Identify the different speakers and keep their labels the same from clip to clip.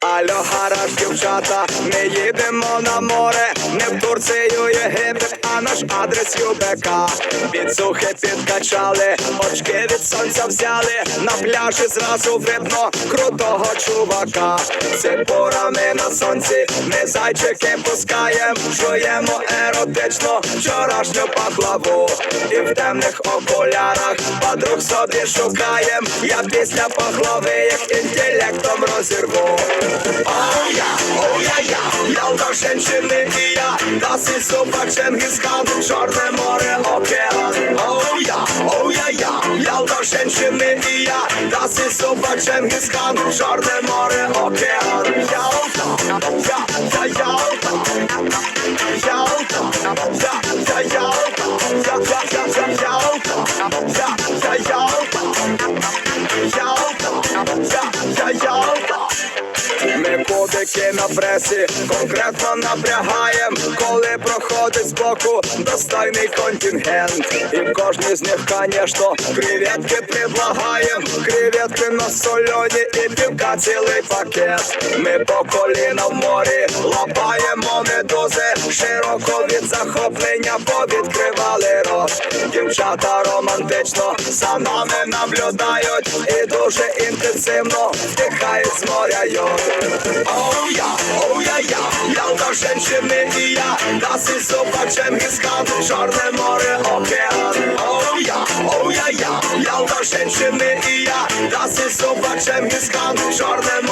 Speaker 1: Алло, гараж, дівчата, ми їдемо на море, не в Турцію, Єгипет, адрес ЮБК. Підсухи підкачали, очки від сонця взяли, на пляжі зразу видно крутого чувака. Ципурами на сонці, ми зайчики пускаєм, жуємо еротично вчорашню пахлаву. І в темних окулярах подруг собі шукаєм. Я після пахлави, як інтелектом розірву. Оу я, оу я, я, я до женщини і я, das ist super Чорне море, океан. Оу я, оу я, я, я до женщини і я, das ist super Чорне море, океан. Ялта, я, я, Ялта, Ялта, я, я, Ялта, я, я, я, я, Ялта, я, я, Ялта, Ялта, я, я, Ялта. Ми на пресі конкретно напрягаєм, коли проходить збоку достойний контингент. І кожний з них, конечно, креветки предлагаєм, креветки на сольоні і цілий пакет. Ми по коліна в морі лапаємо медузи, широко від захоплення повідкривали рот. Дівчата романтично за нами наблюдають і дуже інтенсивно вдихають з моря йод. Оу я, оу я, я, я до женщини і я, das ist super Чингисхан, Чорне море, океан. Оу я, оу я, я, я до женщини і я, das ist super Чингисхан, Чорне море, океан.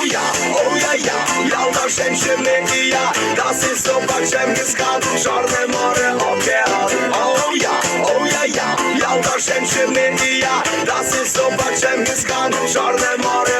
Speaker 1: Оу я, оу я, я, до женщини і я, das ist super Чингисхан, Чорне море, океан. Оу я, оу я, ja, я до женщини і я, das ist super Чингисхан, Чорне море, океан.